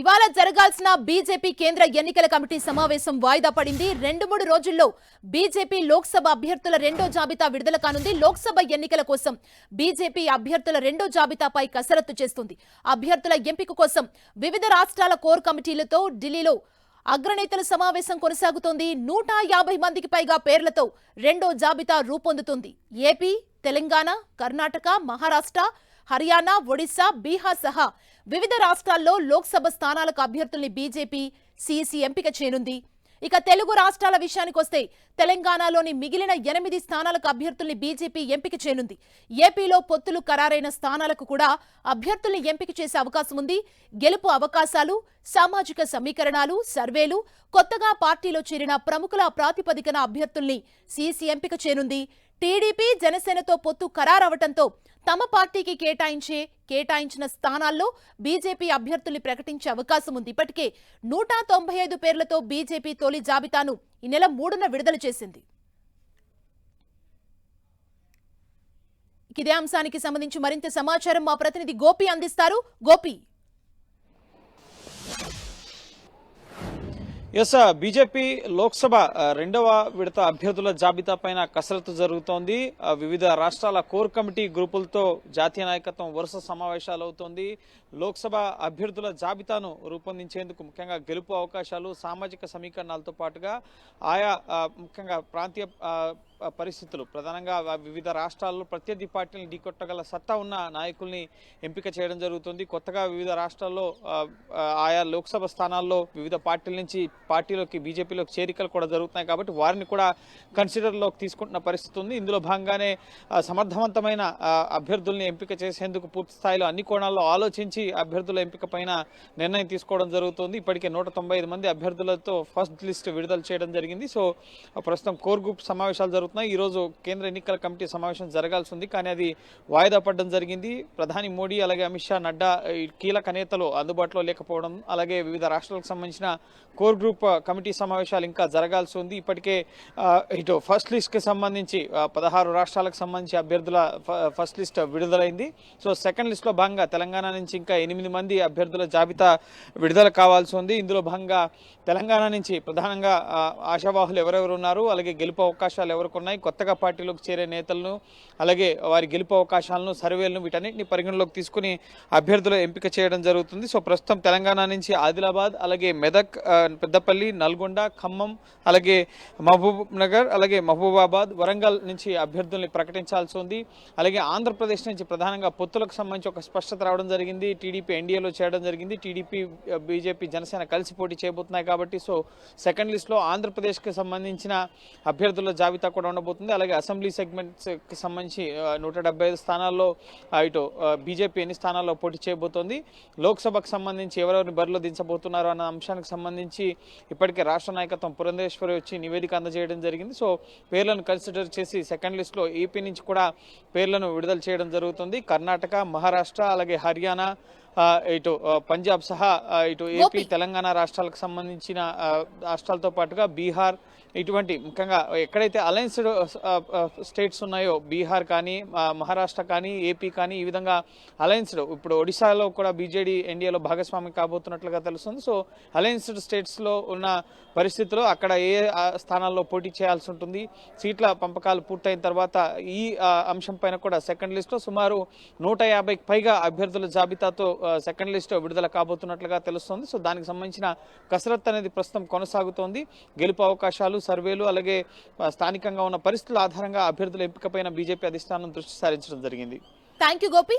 ఇవాళ జరగాల్సిన బీజేపీ కేంద్ర ఎన్నికల కమిటీ సమావేశం వాయిదా పడింది. రెండు మూడు రోజుల్లో బీజేపీ లోక్సభ అభ్యర్థుల రెండో జాబితా విడుదల కానుంది. లోక్సభ ఎన్నికల కోసం బీజేపీ అభ్యర్థుల రెండో జాబితాపై కసరత్తు చేస్తుంది. అభ్యర్థుల ఎంపిక కోసం వివిధ రాష్ట్రాల కోర్ కమిటీలతో ఢిల్లీలో అగ్రనేతల సమావేశం కొనసాగుతోంది. నూట యాభై మందికి పైగా పేర్లతో రెండో జాబితా రూపొందుతుంది. ఏపీ తెలంగాణ కర్ణాటక మహారాష్ట్ర హర్యానా ఒడిశా బీహార్ సహా వివిధ రాష్ట్రాల్లో లోక్సభ స్థానాలకు అభ్యర్థుల్ని బీజేపీ సీసీ ఎంపిక చేయనుంది. ఇక తెలుగు రాష్ట్రాల విషయానికొస్తే తెలంగాణలోని మిగిలిన ఎనిమిది స్థానాలకు అభ్యర్థుల్ని బీజేపీ ఎంపిక చేయనుంది. ఏపీలో పొత్తులు ఖరారైన స్థానాలకు కూడా అభ్యర్థుల్ని ఎంపిక చేసే అవకాశం ఉంది. గెలుపు అవకాశాలు సామాజిక సమీకరణాలు సర్వేలు కొత్తగా పార్టీలో చేరిన ప్రముఖుల ప్రాతిపదికన అభ్యర్థుల్ని సీసీ ఎంపిక చేయనుంది. టీడీపీ జనసేనతో పొత్తు ఖరారవటంతో తమ పార్టీకి కేటాయించే కేటాయించిన స్థానాల్లో బీజేపీ అభ్యర్థుల్ని ప్రకటించే అవకాశం ఉంది. ఇప్పటికే నూట తొంభై ఐదు పేర్లతో బీజేపీ తొలి జాబితాను ఈ నెల మూడున విడుదల చేసింది. ఇదే అంశానికి సంబంధించి మరింత సమాచారం మా ప్రతినిధి గోపి అందిస్తారు. గోపి. ఎస్ బీజేపీ లోక్సభ రెండవ విడత అభ్యర్థుల జాబితా పైన కసరత్తు జరుగుతోంది. వివిధ రాష్ట్రాల కోర్ కమిటీ గ్రూపులతో జాతీయ నాయకత్వం వరుస సమావేశాలు అవుతోంది లోక్సభ అభ్యర్థుల జాబితాను రూపొందించేందుకు ముఖ్యంగా గెలుపు అవకాశాలు సామాజిక సమీకరణాలతో పాటుగా ఆయా ముఖ్యంగా ప్రాంతీయ పరిస్థితులు. ప్రధానంగా వివిధ రాష్ట్రాల్లో ప్రత్యర్థి పార్టీలను ఢీకొట్టగల సత్తా ఉన్న నాయకుల్ని ఎంపిక చేయడం జరుగుతుంది. కొత్తగా వివిధ రాష్ట్రాల్లో ఆయా లోక్సభ స్థానాల్లో వివిధ పార్టీల నుంచి పార్టీలోకి బీజేపీలోకి చేరికలు కూడా జరుగుతున్నాయి కాబట్టి వారిని కూడా కన్సిడర్లోకి తీసుకుంటున్న పరిస్థితి ఉంది. ఇందులో భాగంగానే సమర్థవంతమైన అభ్యర్థుల్ని ఎంపిక చేసేందుకు పూర్తి స్థాయిలో అన్ని కోణాల్లో ఆలోచించి అభ్యర్థుల ఎంపిక పైన నిర్ణయం తీసుకోవడం జరుగుతుంది. ఇప్పటికే నూట తొంభై ఐదు మంది అభ్యర్థులతో ఫస్ట్ లిస్ట్ విడుదల చేయడం జరిగింది. సో ప్రస్తుతం కోర్ గ్రూప్ సమావేశాలు జరుగుతున్నాయి. ఈ రోజు కేంద్ర ఎన్నికల కమిటీ సమావేశం జరగాల్సి ఉంది కానీ అది వాయిదా పడడం జరిగింది. ప్రధాని మోడీ అలాగే అమిత్ షా నడ్డా కీలక నేతలు అందుబాటులో లేకపోవడం అలాగే వివిధ రాష్ట్రాలకు సంబంధించిన కోర్ గ్రూప్ కమిటీ సమావేశాలు ఇంకా జరగాల్సి ఉంది. ఇప్పటికే ఇటు ఫస్ట్ లిస్ట్కి సంబంధించి పదహారు రాష్ట్రాలకు సంబంధించి అభ్యర్థుల ఫస్ట్ లిస్ట్ విడుదలైంది. సో సెకండ్ లిస్ట్లో భాగంగా తెలంగాణ నుంచి ఇంకా ఎనిమిది మంది అభ్యర్థుల జాబితా విడుదల కావాల్సి ఉంది. ఇందులో భాగంగా తెలంగాణ నుంచి ప్రధానంగా ఆశావాహులు ఎవరెవరు ఉన్నారు? అలాగే గెలుపు అవకాశాలు ఎవరికి ఉన్నాయి కొత్తగా పార్టీలోకి చేరే నేతలను అలాగే వారి గెలుపు అవకాశాలను సర్వేలను వీటన్నిటిని పరిగణలోకి తీసుకుని అభ్యర్థుల ఎంపిక చేయడం జరుగుతుంది. సో ప్రస్తుతం తెలంగాణ నుంచి ఆదిలాబాద్ అలాగే మెదక్ పెద్దపల్లి నల్గొండ ఖమ్మం అలాగే మహబూబ్ నగర్ అలాగే మహబూబాబాద్ వరంగల్ నుంచి అభ్యర్థుల్ని ప్రకటించాల్సి ఉంది. అలాగే ఆంధ్రప్రదేశ్ నుంచి ప్రధానంగా పొత్తులకు సంబంధించి ఒక స్పష్టత రావడం జరిగింది. టీడీపీ ఎన్డీఏలో చేయడం జరిగింది. టీడీపీ బీజేపీ జనసేన కలిసి పోటీ చేయబోతున్నాయి కాబట్టి సో సెకండ్ లిస్ట్లో ఆంధ్రప్రదేశ్కి సంబంధించిన అభ్యర్థుల జాబితా కూడా ఉండబోతుంది. అలాగే అసెంబ్లీ సెగ్మెంట్స్కి సంబంధించి నూట డెబ్బై ఐదు స్థానాల్లో ఇటు బీజేపీ ఎన్ని స్థానాల్లో పోటీ చేయబోతోంది లోక్సభకు సంబంధించి ఎవరెవరిని బరిలో దించబోతున్నారు అన్న అంశానికి సంబంధించి ఇప్పటికే రాష్ట్ర నాయకత్వం పురంధేశ్వరి వచ్చి నివేదిక అందజేయడం జరిగింది. సో పేర్లను కన్సిడర్ చేసి సెకండ్ లిస్ట్లో ఏపీ నుంచి కూడా పేర్లను విడుదల చేయడం జరుగుతుంది. కర్ణాటక మహారాష్ట్ర అలాగే హర్యానా ఇటు పంజాబ్ సహా ఇటు ఏపీ తెలంగాణ రాష్ట్రాలకు సంబంధించిన రాష్ట్రాలతో పాటుగా బీహార్ ఇటువంటి ముఖ్యంగా ఎక్కడైతే అలయన్స్డ్ స్టేట్స్ ఉన్నాయో బీహార్ కానీ మహారాష్ట్ర కానీ ఏపీ కానీ ఈ విధంగా అలయన్స్డ్ ఇప్పుడు ఒడిశాలో కూడా బీజేడీ ఎన్డీఏలో భాగస్వామి కాబోతున్నట్లుగా తెలుస్తుంది. సో అలయన్స్డ్ స్టేట్స్లో ఉన్న పరిస్థితుల్లో అక్కడ ఏ స్థానాల్లో పోటీ చేయాల్సి ఉంటుంది. సీట్ల పంపకాలు పూర్తయిన తర్వాత ఈ అంశం పైన కూడా సెకండ్ లిస్ట్లో సుమారు నూట యాభైకి పైగా అభ్యర్థుల జాబితాతో సెకండ్ లిస్ట్ విడుదల కాబోతున్నట్లుగా తెలుస్తోంది. సో దానికి సంబంధించిన కసరత్తు అనేది ప్రస్తుతం కొనసాగుతోంది. గెలుపు అవకాశాలు సర్వేలు అలాగే స్థానికంగా ఉన్న పరిస్థితుల ఆధారంగా అభ్యర్థుల ఎంపికపైన బీజేపీ అధిష్టానం దృష్టి సారించడం జరిగింది. Thank you Gopi